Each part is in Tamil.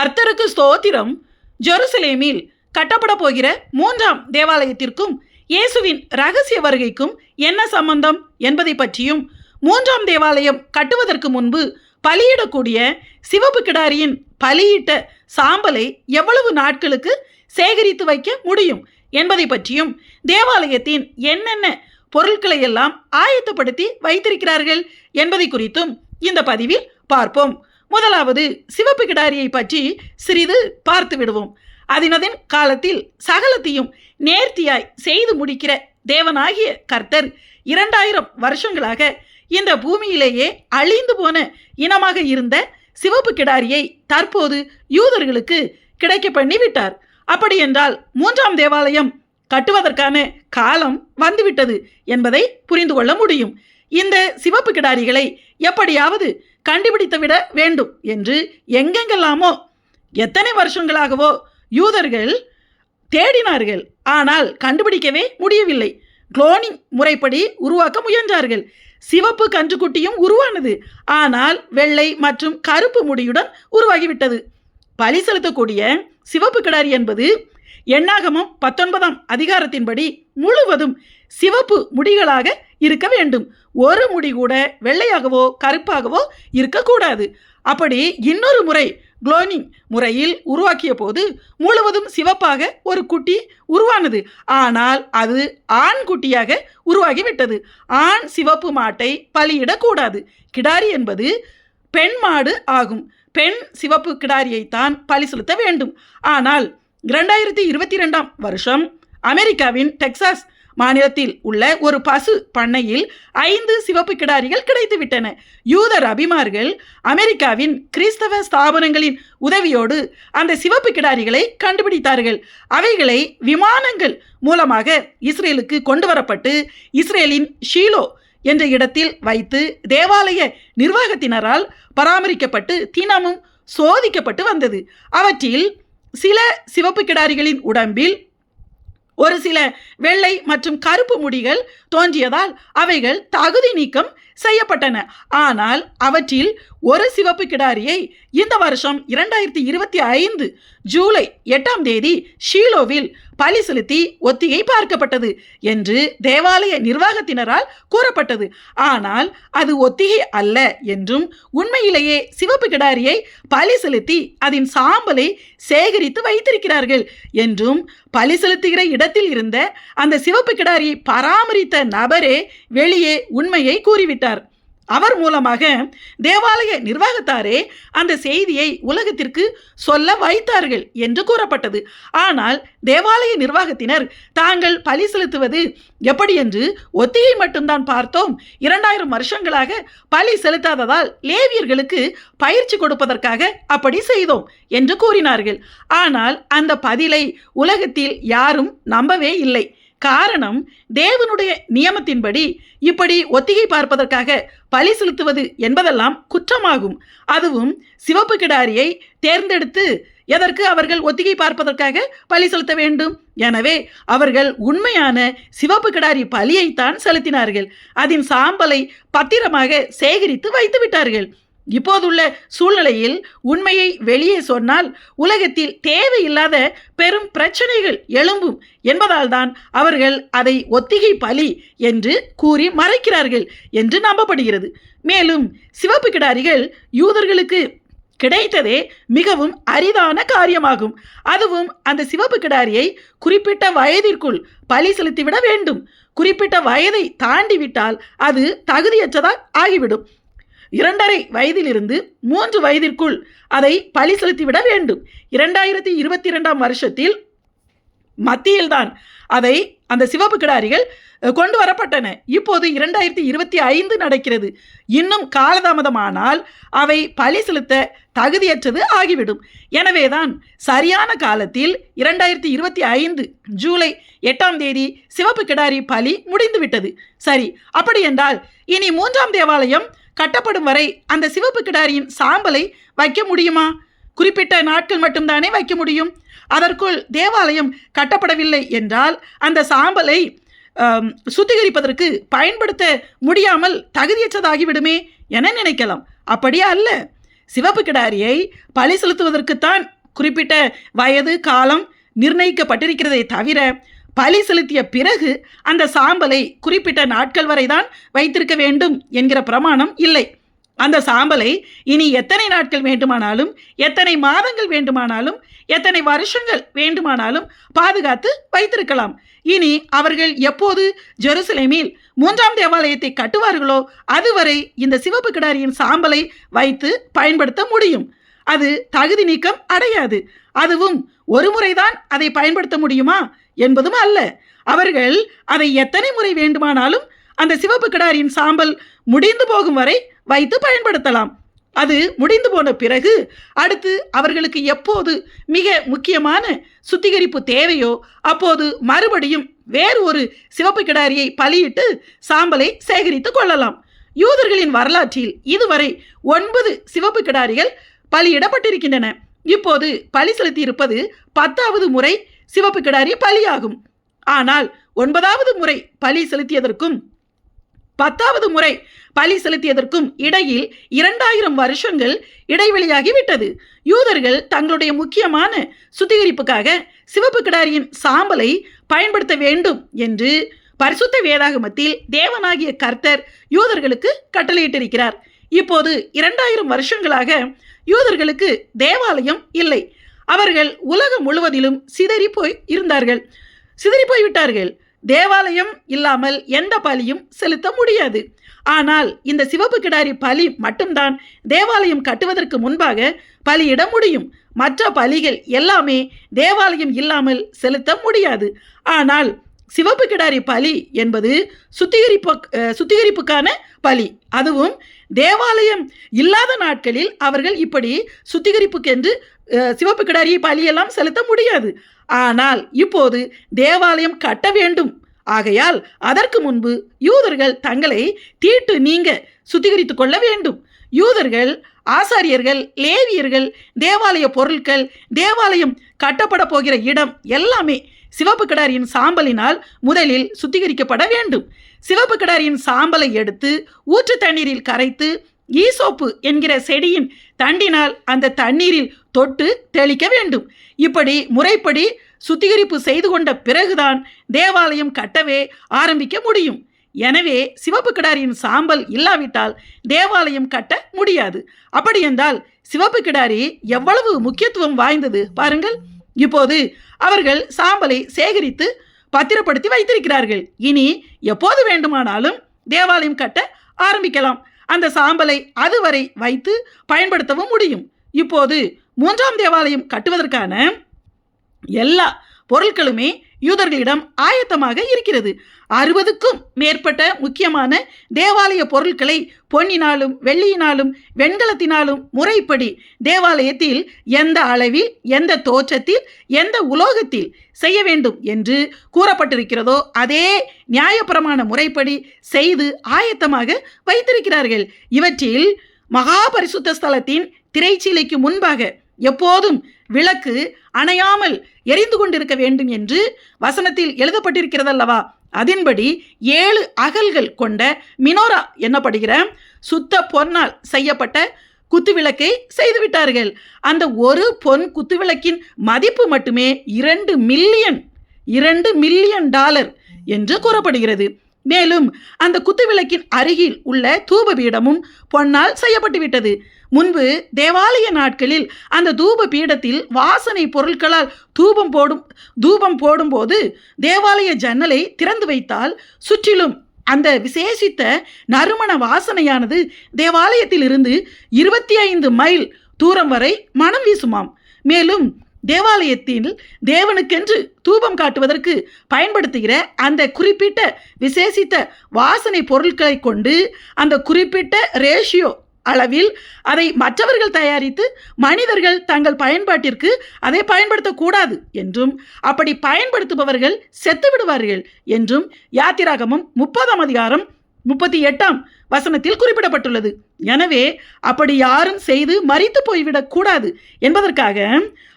கர்த்தருக்கு ஸ்தோத்திரம். ஜெருசலேமில் கட்டப்பட போகிற மூன்றாம் தேவாலயத்திற்கும் இயேசுவின் ரகசிய வருகைக்கும் என்ன சம்பந்தம் என்பதை பற்றியும் மூன்றாம் தேவாலயம் கட்டுவதற்கு முன்பு பலியிடக்கூடிய சிவப்பு கிடாரியின் பலியிட்ட சாம்பலை எவ்வளவு நாட்களுக்கு சேகரித்து வைக்க முடியும் என்பதை பற்றியும் தேவாலயத்தின் என்னென்ன பொருட்களை எல்லாம் ஆயத்தப்படுத்தி வைத்திருக்கிறார்கள் என்பதை குறித்தும் இந்த பதிவில் பார்ப்போம். முதலாவது சிவப்பு கிடாரியை பற்றி சிறிது பார்த்து விடுவோம். அதினதின் காலத்தில் சகலத்தையும் நேர்த்தியாய் செய்து முடிக்கிற தேவனாகிய கர்த்தர் இரண்டாயிரம் வருஷங்களாக இந்த பூமியிலேயே அழிந்து போன இனமாக இருந்த சிவப்பு கிடாரியை தற்போது யூதர்களுக்கு கிடைக்க பண்ணி விட்டார் மூன்றாம் தேவாலயம் கட்டுவதற்கான காலம் வந்துவிட்டது என்பதை புரிந்து கொள்ள முடியும். இந்த சிவப்பு கிடாரிகளை எப்படியாவது கண்டுபிடித்து விட வேண்டும் என்று எங்கெங்கெல்லாமோ எத்தனை வருஷங்களாகவோ யூதர்கள் தேடினார்கள். ஆனால் கண்டுபிடிக்கவே முடியவில்லை. குளோனிங் முறைப்படி உருவாக்க முயன்றார்கள். சிவப்பு கன்றுக்குட்டியும் உருவானது. ஆனால் வெள்ளை மற்றும் கருப்பு முடியுடன் உருவாகிவிட்டது. பலி செலுத்தக்கூடிய சிவப்பு கிடாரி என்பது எண்ணாகமம் பத்தொன்பதாம் அதிகாரத்தின்படி முழுவதும் சிவப்பு முடிகளாக இருக்க வேண்டும். ஒரு முடி கூட வெள்ளையாகவோ கருப்பாகவோ இருக்கக்கூடாது. அப்படி இன்னொரு முறை குளோனிங் முறையில் உருவாக்கிய போது முழுவதும் சிவப்பாக ஒரு குட்டி உருவானது. ஆனால் அது ஆண் குட்டியாக உருவாகிவிட்டது. ஆண் சிவப்பு மாட்டை பலியிடக்கூடாது. கிடாரி என்பது பெண் மாடு ஆகும். பெண் சிவப்பு கிடாரியைத்தான் பலி செலுத்த வேண்டும். ஆனால் இரண்டாயிரத்தி இருபத்தி ரெண்டாம் வருஷம் அமெரிக்காவின் டெக்சாஸ் மாநிலத்தில் உள்ள ஒரு பசு பண்ணையில் ஐந்து சிவப்பு கிடாரிகள் கிடைத்துவிட்டன யூதர் அபிமார்கள் அமெரிக்காவின் கிறிஸ்தவ ஸ்தாபனங்களின் உதவியோடு அந்த சிவப்பு கிடாரிகளை கண்டுபிடித்தார்கள். அவைகளை விமானங்கள் மூலமாக இஸ்ரேலுக்கு கொண்டு வரப்பட்டு இஸ்ரேலின் ஷீலோ என்ற இடத்தில் வைத்து தேவாலய நிர்வாகத்தினரால் பராமரிக்கப்பட்டு தினமும் சோதிக்கப்பட்டு வந்தது. அவற்றில் சில சிவப்பு கிடாரிகளின் உடம்பில் ஒரு சில வெள்ளை மற்றும் கருப்பு முடிகள் தோன்றியதால் அவைகள் தகுதி நீக்கம் செய்யப்பட்டன. ஆனால் அவற்றில் ஒரு சிவப்பு கிடாரியை இந்த வருஷம் இரண்டாயிரத்தி இருபத்தி ஐந்து ஜூலை எட்டாம் தேதி ஷீலோவில் பலி செலுத்தி ஒத்திகை பார்க்கப்பட்டது என்று தேவாலய நிர்வாகத்தினரால் கூறப்பட்டது. ஆனால் அது ஒத்திகை அல்ல என்றும் உண்மையிலேயே சிவப்பு கிடாரியை பலி செலுத்தி அதன் சாம்பலை சேகரித்து வைத்திருக்கிறார்கள் என்றும் பலி செலுத்துகிற இடத்தில் இருந்த அந்த சிவப்பு கிடாரியை பராமரித்த நபரே வெளியே உண்மையை கூறிவிட்டார். அவர் மூலமாக தேவாலய நிர்வாகத்தாரே அந்த செய்தியை உலகத்திற்கு சொல்ல வைத்தார்கள் என்று கூறப்பட்டது. ஆனால் தேவாலய நிர்வாகத்தினர் தாங்கள் பலி செலுத்துவது எப்படி என்று ஒத்திகை மட்டும்தான் பார்த்தோம். இரண்டாயிரம் வருஷங்களாக பலி செலுத்தாததால் லேவியர்களுக்கு பயிற்சி கொடுப்பதற்காக அப்படி செய்தோம் என்று கூறினார்கள். ஆனால் அந்த பதிலை உலகத்தில் யாரும் நம்பவே இல்லை. காரணம் தேவனுடைய நியமத்தின்படி இப்படி ஒத்திகை பார்ப்பதற்காக பலி செலுத்துவது என்பதெல்லாம் குற்றமாகும். அதுவும் சிவப்பு கிடாரியை தேர்ந்தெடுத்து எதற்கு அவர்கள் ஒத்திகை பார்ப்பதற்காக பலி செலுத்த வேண்டும்? எனவே அவர்கள் உண்மையான சிவப்பு கிடாரி பலியைத்தான் செலுத்தினார்கள். அதன் சாம்பலை பத்திரமாக சேகரித்து வைத்து விட்டார்கள் இப்போதுள்ள சூழ்நிலையில் உண்மையை வெளியே சொன்னால் உலகத்தில் தேவையில்லாத பெரும் பிரச்சனைகள் எழும்பும் என்பதால் தான் அவர்கள் அதை ஒத்திகை பலி என்று கூறி மறைக்கிறார்கள் என்று நம்பப்படுகிறது. மேலும் சிவப்பு கிடாரிகள் யூதர்களுக்கு கிடைத்ததே மிகவும் அரிதான காரியமாகும். அதுவும் அந்த சிவப்பு கிடாரியை குறிப்பிட்ட வயதிற்குள் பலி செலுத்திவிட வேண்டும். குறிப்பிட்ட வயதை தாண்டிவிட்டால் அது தகுதியற்றதாக ஆகிவிடும். இரண்டரை வயதிலிருந்து மூன்று வயதிற்குள் அதை பழி செலுத்திவிட வேண்டும். இரண்டாயிரத்தி இருபத்தி இரண்டாம் வருஷத்தில் மத்தியில்தான் அதை அந்த சிவப்பு கிடாரிகள் கொண்டு வரப்பட்டன. இப்போது இரண்டாயிரத்தி இருபத்தி ஐந்து நடக்கிறது. இன்னும் காலதாமதமானால் அவை பழி செலுத்த தகுதியற்றது ஆகிவிடும். எனவேதான் சரியான காலத்தில் இரண்டாயிரத்தி இருபத்தி ஐந்து ஜூலை எட்டாம் தேதி சிவப்பு கிடாரி பலி முடிந்துவிட்டது. சரி அப்படி என்றால் இனி மூன்றாம் தேவாலயம் கட்டப்படும் வரை அந்த சிவப்பு கிடாரியின் சாம்பலை வைக்க முடியுமா? குறிப்பிட்ட நாட்கள் மட்டும்தானே வைக்க முடியும். அதற்குள் தேவாலயம் கட்டப்படவில்லை என்றால் அந்த சாம்பலை சுத்திகரிப்பதற்கு பயன்படுத்த முடியாமல் தகுதியற்றதாகிவிடுமே என நினைக்கலாம். அப்படியே அல்ல. சிவப்பு கிடாரியை பழி செலுத்துவதற்குத்தான் குறிப்பிட்ட வயது காலம் நிர்ணயிக்கப்பட்டிருக்கிறதை தவிர பலி செலுத்திய பிறகு அந்த சாம்பலை குறிப்பிட்ட நாட்கள் வரைதான் வைத்திருக்க வேண்டும் என்கிற பிரமாணம் இல்லை. அந்த சாம்பலை இனி எத்தனை நாட்கள் வேண்டுமானாலும் எத்தனை மாதங்கள் வேண்டுமானாலும் எத்தனை வருஷங்கள் வேண்டுமானாலும் பாதுகாத்து வைத்திருக்கலாம். இனி அவர்கள் எப்போது ஜெருசலேமில் மூன்றாம் தேவாலயத்தை கட்டுவார்களோ அதுவரை இந்த சிவப்பு கிடாரியின் சாம்பலை வைத்து பயன்படுத்த முடியும். அது தகுதி நீக்கம் அடையாது. அதுவும் ஒரு முறைதான் அதை பயன்படுத்த முடியுமா? என்பதும் அல்ல. அவர்கள் அதை எத்தனை முறை வேண்டுமானாலும் அந்த சிவப்பு கிடாரியின் சாம்பல் முடிந்து போகும் வரை வைத்து பயன்படுத்தலாம். அது முடிந்து போன பிறகு அடுத்து அவர்களுக்கு எப்போது மிக முக்கியமான சுத்திகரிப்பு தேவையோ அப்போது மறுபடியும் வேறு ஒரு சிவப்பு கிடாரியை பலியிட்டு சாம்பலை சேகரித்து கொள்ளலாம். யூதர்களின் வரலாற்றில் இதுவரை ஒன்பது சிவப்பு கிடாரிகள் பலியிடப்பட்டிருக்கின்றன. இப்போது பலி செலுத்தியிருப்பது பத்தாவது முறை சிவப்பு கிடாரி பலியாகும். ஆனால் ஒன்பதாவது முறை பலி செலுத்தியதற்கும் பத்தாவது முறை பலி செலுத்தியதற்கும் இடையில் இரண்டாயிரம் வருஷங்கள் இடைவெளியாகிவிட்டது யூதர்கள் தங்களுடைய முக்கியமான சுத்திகரிப்புக்காக சிவப்பு கிடாரியின் சாம்பலை பயன்படுத்த வேண்டும் என்று பரிசுத்த வேதாகமத்தில் தேவனாகிய கர்த்தர் யூதர்களுக்கு கட்டளையிட்டிருக்கிறார். இப்போது இரண்டாயிரம் வருஷங்களாக யூதர்களுக்கு தேவாலயம் இல்லை. அவர்கள் உலகம் முழுவதிலும் சிதறி போய் இருந்தார்கள். சிதறி போய் விட்டார்கள். தேவாலயம் இல்லாமல் எந்த பலியும் செலுத்த முடியாது. ஆனால் இந்த சிவப்பு கிடாரி பலி மட்டும்தான் தேவாலயம் கட்டுவதற்கு முன்பாக பலியிட முடியும். மற்ற பலிகள் எல்லாமே தேவாலயம் இல்லாமல் செலுத்த முடியாது. ஆனால் சிவப்பு கிடாரி பலி என்பது சுத்திகரிப்பு சுத்திகரிப்புக்கான பலி. அதுவும் தேவாலயம் இல்லாத நாட்களில் அவர்கள் இப்படி சுத்திகரிப்புக்கென்று சிவப்பு கிடாரி பலியெல்லாம் செலுத்த முடியாது. ஆனால் இப்போது தேவாலயம் கட்ட வேண்டும். ஆகையால் அதற்கு முன்பு யூதர்கள் தங்களை தீட்டு நீங்க சுத்திகரித்து கொள்ள வேண்டும். யூதர்கள் ஆசாரியர்கள் லேவியர்கள் தேவாலய பொருட்கள் தேவாலயம் கட்டப்பட போகிற இடம் எல்லாமே சிவப்பு கிடாரியின் சாம்பலினால் முதலில் சுத்திகரிக்கப்பட வேண்டும். சிவப்பு கிடாரியின் சாம்பலை எடுத்து ஊற்று தண்ணீரில் கரைத்து ஈசோப்பு என்கிற செடியின் தண்டினால் அந்த தண்ணீரில் தொட்டு தெளிக்க வேண்டும். இப்படி முறைப்படி சுத்திகரிப்பு செய்து கொண்ட பிறகுதான் தேவாலயம் கட்டவே ஆரம்பிக்க முடியும். எனவே சிவப்பு கிடாரியின் சாம்பல் இல்லாவிட்டால் தேவாலயம் கட்ட முடியாது. அப்படி என்றால் சிவப்பு கிடாரி எவ்வளவு முக்கியத்துவம் வாய்ந்தது பாருங்கள். இப்போது அவர்கள் சாம்பலை சேகரித்து பத்திரப்படுத்தி வைத்திருக்கிறார்கள். இனி எப்போது வேண்டுமானாலும் தேவாலயம் கட்ட ஆரம்பிக்கலாம். அந்த சாம்பலை அதுவரை வைத்து பயன்படுத்தவும் முடியும். இப்போது மூன்றாம் தேவாலயம் கட்டுவதற்கான எல்லா பொருட்களுமே யூதர்களிடம் ஆயத்தமாக இருக்கிறது. அறுபதுக்கும் மேற்பட்ட முக்கியமான தேவாலய பொருட்களை பொன்னினாலும் வெள்ளியினாலும் வெண்கலத்தினாலும் முறைப்படி தேவாலயத்தில் எந்த அளவில் எந்த தோற்றத்தில் எந்த உலோகத்தில் செய்ய வேண்டும் என்று கூறப்பட்டிருக்கிறதோ அதே நியாயப்பிரமாண முறைப்படி செய்து ஆயத்தமாக வைத்திருக்கிறார்கள். இவற்றில் மகாபரிசுத்த ஸ்தலத்தின் திரைச்சீலைக்கு முன்பாக எப்போதும் விளக்கு அணையாமல் எரிந்து கொண்டிருக்க வேண்டும் என்று வசனத்தில் எழுதப்பட்டிருக்கிறதல்லவா? அதன்படி ஏழு அகல்கள் கொண்ட மினோரா என்னப்படுகிற சுத்த பொன்னால் செய்யப்பட்ட குத்துவிளக்கை செய்துவிட்டார்கள். அந்த ஒரு பொன் குத்துவிளக்கின் மதிப்பு மட்டுமே இரண்டு மில்லியன் இரண்டு மில்லியன் டாலர் என்று கூறப்படுகிறது. மேலும் அந்த குத்துவிளக்கின் அருகில் உள்ள தூப பீடமும் பொன்னால் செய்யப்பட்டுவிட்டது. முன்பு தேவாலய நாட்களில் அந்த தூப பீடத்தில் வாசனை பொருட்களால் தூபம் போடும் தூபம் போடும்போது தேவாலய ஜன்னலை திறந்து வைத்தால் சுற்றிலும் அந்த விசேஷித்த நறுமண வாசனையானது தேவாலயத்தில் இருந்து இருபத்தி ஐந்து மைல் தூரம் வரை மனம் வீசுமாம். மேலும் தேவாலயத்தில் தேவனுக்கென்று தூபம் காட்டுவதற்கு பயன்படுத்துகிற அந்த குறிப்பிட்ட விசேஷித்த வாசனை பொருட்களை கொண்டு அந்த குறிப்பிட்ட ரேஷியோ அளவில் அதை மற்றவர்கள் தயாரித்து மனிதர்கள் தங்கள் பயன்பாட்டிற்கு அதை பயன்படுத்தக்கூடாது என்றும் அப்படி பயன்படுத்துபவர்கள் செத்து விடுவார்கள் என்றும் யாத்திராகமம் முப்பதாம் அதிகாரம் முப்பத்தி எட்டாம் வசனத்தில் குறிப்பிடப்பட்டுள்ளது. எனவே அப்படி யாரும் செய்து மறித்து போய்விடக் கூடாது என்பதற்காக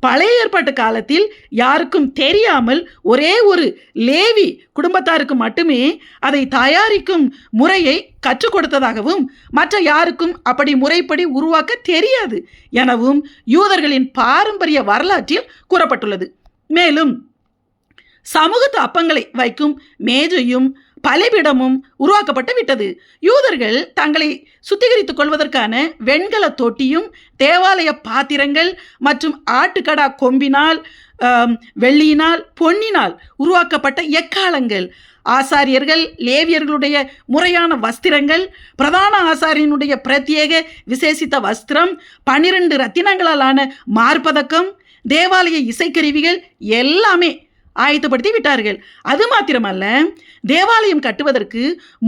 பழைய ஏற்பாட்டு காலத்தில் யாருக்கும் தெரியாமல் ஒரே ஒரு லேவி குடும்பத்தாருக்கு மட்டுமே அதை தயாரிக்கும் முறையை கற்றுக் கொடுத்ததாகவும் மற்ற யாருக்கும் அப்படி முறைப்படி உருவாக்க தெரியாது எனவும் யூதர்களின் பாரம்பரிய வரலாற்றில் கூறப்பட்டுள்ளது. மேலும் சமூகத்து அப்பங்களை வைக்கும் மேஜையும் பலிபிடமும் உருவாக்கப்பட்டு விட்டது. யூதர்கள் தங்களை சுத்திகரித்துக் கொள்வதற்கான வெண்கல தொட்டியும் தேவாலய பாத்திரங்கள் மற்றும் ஆட்டுக்கடா கொம்பினால் வெள்ளியினால் பொன்னினால் உருவாக்கப்பட்ட எக்காலங்கள் ஆசாரியர்கள் லேவியர்களுடைய முறையான வஸ்திரங்கள் பிரதான ஆசாரியனுடைய பிரத்யேக விசேஷித்த வஸ்திரம் பனிரெண்டு ரத்தினங்களாலான மார்பதக்கம் தேவாலய இசைக்கருவிகள் எல்லாமே ஆயத்தப்படுத்தி விட்டார்கள். அது மாத்திரமல்ல தேவாலயம் கட்டுவதற்கு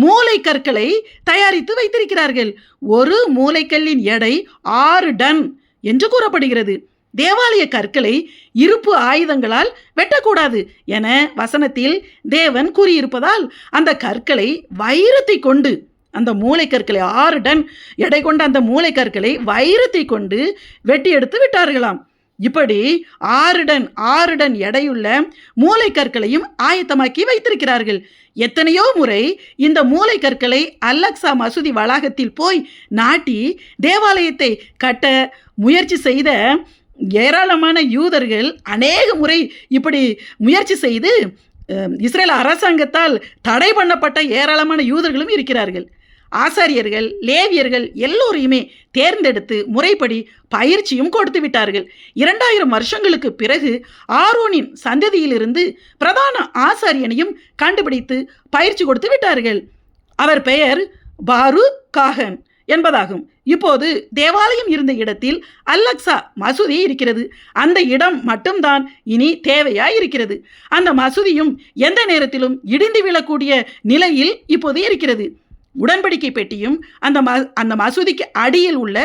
மூளை கற்களை தயாரித்து வைத்திருக்கிறார்கள். ஒரு மூளைக்கல்லின் எடை ஆறு டன் என்று கூறப்படுகிறது. தேவாலய கற்களை இருப்பு ஆயுதங்களால் வெட்டக்கூடாது என வசனத்தில் தேவன் கூறியிருப்பதால் அந்த கற்களை வைரத்தை கொண்டு அந்த மூளைக்கற்களை ஆறு டன் எடை கொண்ட அந்த மூளைக்கற்களை வைரத்தை கொண்டு வெட்டி எடுத்து விட்டார்களாம். இப்படி ஆறு டன் ஆறு டன் எடையுள்ள மூளைக்கற்களையும் ஆயத்தமாக்கி வைத்திருக்கிறார்கள். எத்தனையோ முறை இந்த மூளைக்கற்களை அல்லக்சா மசூதி வளாகத்தில் போய் நாட்டி தேவாலயத்தை கட்ட முயற்சி செய்த ஏராளமான யூதர்கள் அநேக முறை இப்படி முயற்சி செய்து இஸ்ரேல் அரசாங்கத்தால் தடை பண்ணப்பட்ட ஏராளமான யூதர்களும் இருக்கிறார்கள். ஆசாரியர்கள் லேவியர்கள் எல்லோரையுமே தேர்ந்தெடுத்து முறைப்படி பயிற்சியும் கொடுத்து விட்டார்கள். இரண்டாயிரம் வருஷங்களுக்கு பிறகு ஆரோனின் சந்ததியிலிருந்து பிரதான ஆசாரியனையும் கண்டுபிடித்து பயிற்சி கொடுத்து விட்டார்கள். அவர் பெயர் பாரு காகன் என்பதாகும். இப்போது தேவாலயம் இருந்த இடத்தில் அல்லக்ஸா மசூதி இருக்கிறது. அந்த இடம் மட்டும்தான் இனி தேவையாய் இருக்கிறது அந்த மசூதியும் எந்த நேரத்திலும் இடிந்து விழக்கூடிய நிலையில் இப்போது இருக்கிறது. உடன்படிக்கை பெட்டியும் அந்த ம அந்த மசூதிக்கு அடியில் உள்ள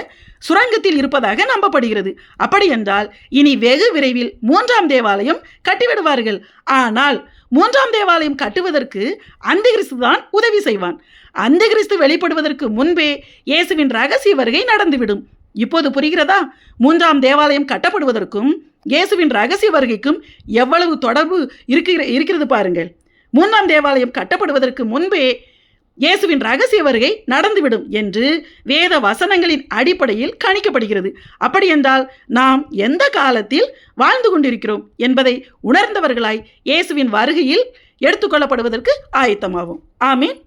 சுரங்கத்தில் இருப்பதாக நம்பப்படுகிறது. அப்படியென்றால் இனி வெகு விரைவில் மூன்றாம் தேவாலயம் கட்டிவிடுவார்கள். ஆனால் மூன்றாம் தேவாலயம் கட்டுவதற்கு அந்த கிறிஸ்து தான் உதவி செய்வான். அந்த கிறிஸ்து வெளிப்படுவதற்கு முன்பே இயேசுவின் ரகசிய வருகை நடந்துவிடும். இப்போது புரிகிறதா? மூன்றாம் தேவாலயம் கட்டப்படுவதற்கும் இயேசுவின் ரகசிய வருகைக்கும் எவ்வளவு தொடர்பு இருக்கிற இருக்கிறது பாருங்கள். மூன்றாம் தேவாலயம் கட்டப்படுவதற்கு முன்பே இயேசுவின் ரகசிய வருகை நடந்துவிடும் என்று வேத வசனங்களின் அடிப்படையில் கணிக்கப்படுகிறது. அப்படி என்றால் நாம் எந்த காலத்தில் வாழ்ந்து கொண்டிருக்கிறோம் என்பதை உணர்ந்தவர்களாய் இயேசுவின் வருகையில் எடுத்துக்கொள்ளப்படுவதற்கு ஆயத்தமாகும் ஆமீன்.